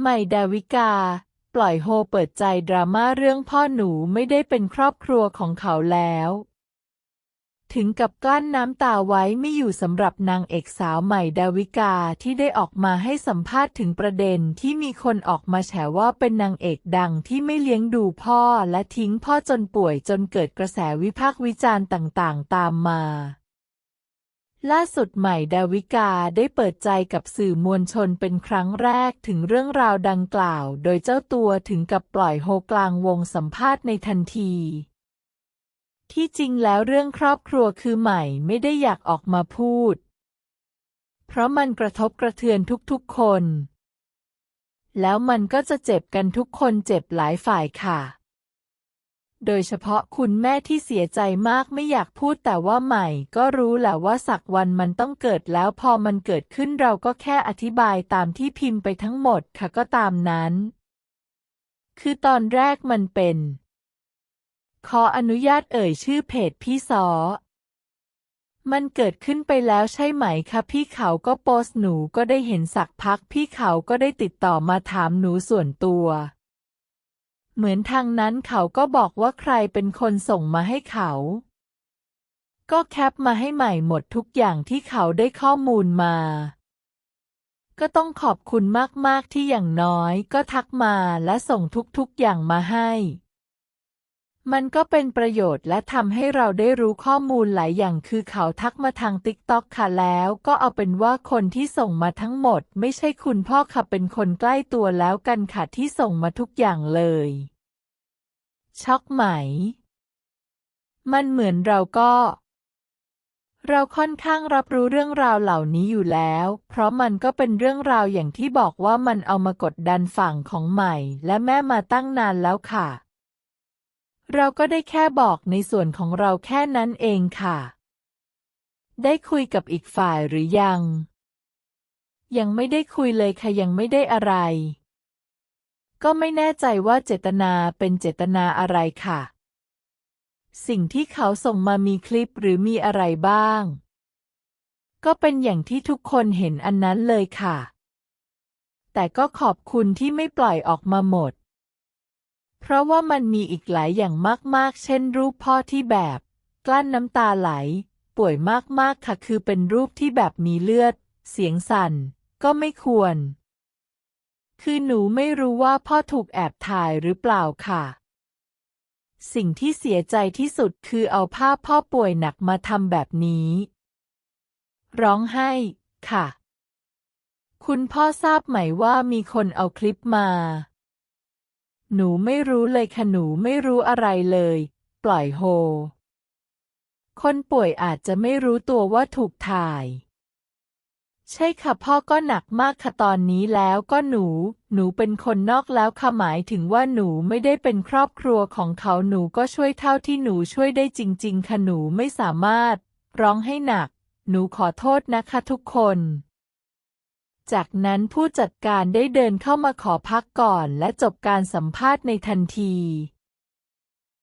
ใหม่ดาวิกา ปล่อยโฮเปิดใจดราม่าเรื่องพ่อหนูไม่ได้เป็นครอบครัวของเขาแล้ว ถึงกับกลั้นน้ำตาไว้ไม่อยู่สำหรับนางเอกสาวใหม่ดาวิกาที่ได้ออกมาให้สัมภาษณ์ถึงประเด็นที่มีคนออกมาแฉว่าเป็นนางเอกดังที่ไม่เลี้ยงดูพ่อและทิ้งพ่อจนป่วยจนเกิดกระแสวิพากษ์วิจารณ์ต่างๆ ตามมา ล่าสุดใหม่ดาวิกาได้เปิดใจกับสื่อมวลชนเป็นครั้งแรกถึงเรื่องราวดังกล่าว โดยเจ้าตัวถึงกับปล่อยโฮกลางวงสัมภาษณ์ในทันที ที่จริงแล้วเรื่องครอบครัวคือใหม่ไม่ได้อยากออกมาพูด เพราะมันกระทบกระเทือนทุกๆคน แล้วมันก็จะเจ็บกันทุกคนเจ็บหลายฝ่ายค่ะ โดยเฉพาะคุณแม่ที่เสียใจมากไม่อยากพูดแต่ว่าใหม่ ก็รู้แหละว่าสักวันมันต้องเกิดแล้วพอมันเกิดขึ้นเราก็แค่อธิบายตามที่พิมพ์ไปทั้งหมดค่ะก็ตามนั้น คือตอนแรกมันเป็น ขออนุญาตเอ่ยชื่อเพจพี่ซอมันเกิดขึ้นไปแล้วใช่ไหมคะพี่เขาก็โพสหนูก็ได้เห็นสักพัก พี่เขาก็ได้ติดต่อมาถามหนูส่วนตัว เหมือนทางนั้นเขาก็บอกว่าใครเป็นคนส่งมาให้เขา ก็แคปมาให้ใหม่หมดทุกอย่างที่เขาได้ข้อมูลมา ก็ต้องขอบคุณมาก ๆ ที่อย่างน้อยก็ทักมาและส่งทุก ๆ อย่างมาให้ มันก็เป็นประโยชน์และทำให้เราได้รู้ข้อมูลหลายอย่างคือเขาทักมาทางติ๊กต็อกค่ะแล้วก็เอาเป็นว่าคนที่ส่งมาทั้งหมด ไม่ใช่คุณพ่อค่ะเป็นคนใกล้ตัวแล้วกันค่ะที่ส่งมาทุกอย่างเลย ช็อกไหม มันเหมือนเราก็ เราค่อนข้างรับรู้เรื่องราวเหล่านี้อยู่แล้ว เพราะมันก็เป็นเรื่องราวอย่างที่บอกว่ามันเอามากดดันฝั่งของใหม่ และแม่มาตั้งนานแล้วค่ะ เราก็ได้แค่บอกในส่วนของเราแค่นั้นเองค่ะ ได้คุยกับอีกฝ่ายหรือยัง ยังไม่ได้คุยเลยค่ะยังไม่ได้อะไร ก็ไม่แน่ใจว่าเจตนาเป็นเจตนาอะไรค่ะ สิ่งที่เขาส่งมามีคลิปหรือมีอะไรบ้าง ก็เป็นอย่างที่ทุกคนเห็นอันนั้นเลยค่ะ แต่ก็ขอบคุณที่ไม่ปล่อยออกมาหมด เพราะว่ามันมีอีกหลายอย่างมากๆ เช่นรูปพ่อที่แบบ กลั้นน้ำตาไหล ป่วยมากๆค่ะคือเป็นรูปที่แบบมีเลือด เสียงสั่น ก็ไม่ควร คือหนูไม่รู้ว่าพ่อถูกแอบถ่ายหรือเปล่าค่ะ สิ่งที่เสียใจที่สุดคือเอาภาพพ่อป่วยหนักมาทำแบบนี้ ร้องไห้ค่ะ คุณพ่อทราบไหมว่ามีคนเอาคลิปมา หนูไม่รู้เลยค่ะหนูไม่รู้อะไรเลย ปล่อยโฮ คนป่วยอาจจะไม่รู้ตัวว่าถูกถ่าย ใช่ค่ะพ่อก็หนักมากค่ะตอนนี้แล้วก็หนู หนูเป็นคนนอกแล้วค่ะหมายถึงว่าหนูไม่ได้เป็นครอบครัวของเขาหนูก็ช่วยเท่าที่หนูช่วยได้จริง ๆค่ะหนูไม่สามารถ ร้องให้หนัก หนูขอโทษนะคะทุกคน จากนั้นผู้จัดการได้เดินเข้ามาขอพักก่อนและจบการสัมภาษณ์ในทันที